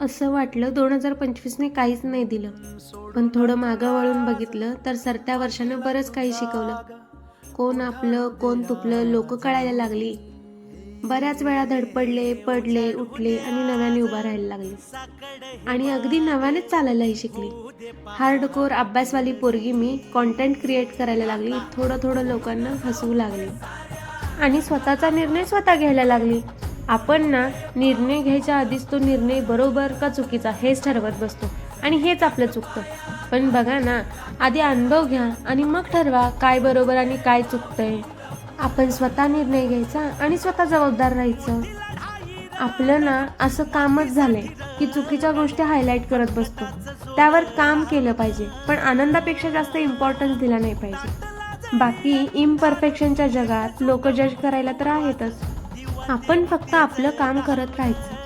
असं वाटलं. दोन हजार पंचवीसने काहीच नाही दिलं. पण थोडं मागं वळून बघितलं तर सरत्या वर्षानं बरंच काही शिकवलं. कोण आपलं कोण तुपलं लोक कळायला लागली. बऱ्याच वेळा धडपडले पडले उठले आणि नव्याने उभा राहायला लागले. आणि अगदी नव्यानेच चालायलाही शिकली. हार्डकोर अभ्यासवाली पोरगी मी कॉन्टेंट क्रिएट करायला लागली. थोडं थोडं लोकांना हसवू लागले. आणि स्वतःचा निर्णय स्वतः घ्यायला लागली. आपण ना निर्णय घ्यायच्या आधीच तो निर्णय बरोबर का चुकीचा हेच ठरवत बसतो. आणि हेच आपलं चुकतं. पण बघा ना आधी अनुभव घ्या आणि मग ठरवा काय बरोबर आणि काय चुकतंय. आपण स्वतः निर्णय घ्यायचा आणि स्वतः जबाबदार राहायचं. आपलं ना असं कामच झालंय की चुकीच्या गोष्टी हायलाईट करत बसतो. त्यावर काम केलं पाहिजे पण आनंदापेक्षा जास्त इम्पॉर्टन्स दिला नाही पाहिजे. बाकी इम्परफेक्शनच्या जगात लोक जज करायला तर आहेतच. आपण फक्त आपलं काम करत राहायचं.